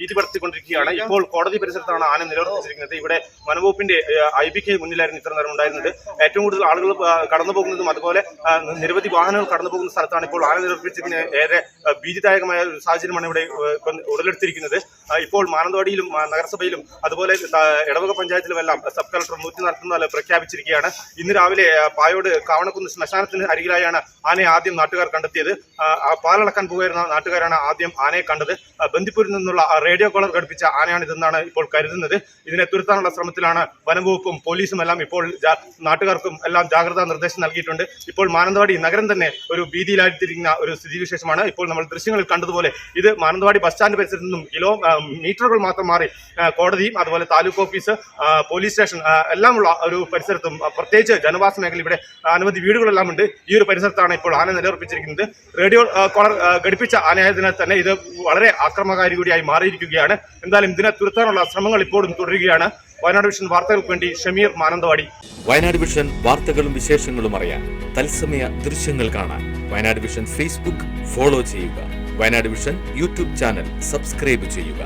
ഭീതി പടർത്തിക്കൊണ്ടിരിക്കുകയാണ് ഇപ്പോൾ കോടതി പരിസരത്താണ് ആന നിലനിർത്തിച്ചിരിക്കുന്നത് ഇവിടെ വനവകുപ്പിന്റെ ഐ ബിക്ക് മുന്നിലായിരുന്നു ഇത്ര നേരം ഉണ്ടായിരുന്നത്. ഏറ്റവും കൂടുതൽ ആളുകൾ കടന്നു പോകുന്നതും അതുപോലെ നിരവധി വാഹനങ്ങൾ കടന്നു പോകുന്ന സ്ഥലത്താണ് ഇപ്പോൾ ആന നിലനിർത്തിച്ചതിന് ഏറെ ഭീതിദായകമായ ഒരു സാഹചര്യമാണ് ഇവിടെ ഉടലെടുത്തിരിക്കുന്നത്. ഇപ്പോൾ മാനന്തവാടിയിലും നഗരസഭയിലും അതുപോലെ ഇടവക പഞ്ചായത്തിലുമെല്ലാം സബ് കളക്ടർ നൂറ്റി നാൽപ്പത്തിനാല് പ്രഖ്യാപിച്ചിരിക്കുകയാണ്. ഇന്ന് രാവിലെ പായോട് കാവണക്കുന്ന് ശ്മശാനത്തിന് അരികിലായാണ് ആനയെ ആദ്യം നാട്ടുകാർ കണ്ടെത്തിയത്. പാലളക്കാൻ പോകുന്ന നാട്ടുകാരാണ് ആദ്യം ആനയെ കണ്ടത്. ബന്ദിപ്പൂരിൽ നിന്നുള്ള റേഡിയോ കോളർ ഘടിപ്പിച്ച ആനയാണിതെന്നാണ് ഇപ്പോൾ കരുതുന്നത്. ഇതിനെ തുരുത്താനുള്ള ശ്രമത്തിലാണ് വനംവകുപ്പും പോലീസും എല്ലാം ഇപ്പോൾ നാട്ടുകാർക്കും എല്ലാം ജാഗ്രതാ നിർദ്ദേശം നൽകിയിട്ടുണ്ട്. ഇപ്പോൾ മാനന്തവാടി നഗരം തന്നെ ഒരു ഭീതിയിലായിട്ടിരിക്കുന്ന ഒരു സ്ഥിതിവിശേഷമാണ്. ഇപ്പോൾ നമ്മൾ ദൃശ്യങ്ങളിൽ കണ്ടതുപോലെ ഇത് മാനന്തവാടി ബസ് സ്റ്റാൻഡ് പരിസരത്ത് നിന്നും കിലോ മീറ്ററുകൾ മാത്രം മാറി കോടതിയും അതുപോലെ താലൂക്ക് ഓഫീസ് പോലീസ് സ്റ്റേഷൻ എല്ലാമുള്ള ഒരു പരിസരത്തും പ്രത്യേകിച്ച് ജനവാസ മേഖല ഇവിടെ അനവധി വീടുകളെല്ലാം ഉണ്ട്. ഈ ഒരു പരിസരത്താണ് ഇപ്പോൾ ആന നിലയുറപ്പിച്ചിരിക്കുന്നത്. റേഡിയോ കോളർ ഘടിപ്പിച്ച ആനയായതിനാൽ തന്നെ ഇത് വളരെ ആക്രമകാരി കൂടിയായി മാറിയിരിക്കുകയാണ് എന്തായാലും ഇതിനെ തുരുത്താനുള്ള ശ്രമങ്ങൾ ഇപ്പോഴും തുടരുകയാണ്. വയനാട് വിഷൻ വാർത്തകൾക്ക് വേണ്ടി ഷമീർ മാനന്തവാടി. വയനാട് വിഷൻ വാർത്തകളും വിശേഷങ്ങളും അറിയാൻ തത്സമയ ദൃശ്യങ്ങൾ കാണാൻ വയനാട് വിഷൻ ഫേസ്ബുക്ക് ഫോളോ ചെയ്യുക. Wayanad vision YouTube channel subscribe ചെയ്യുക.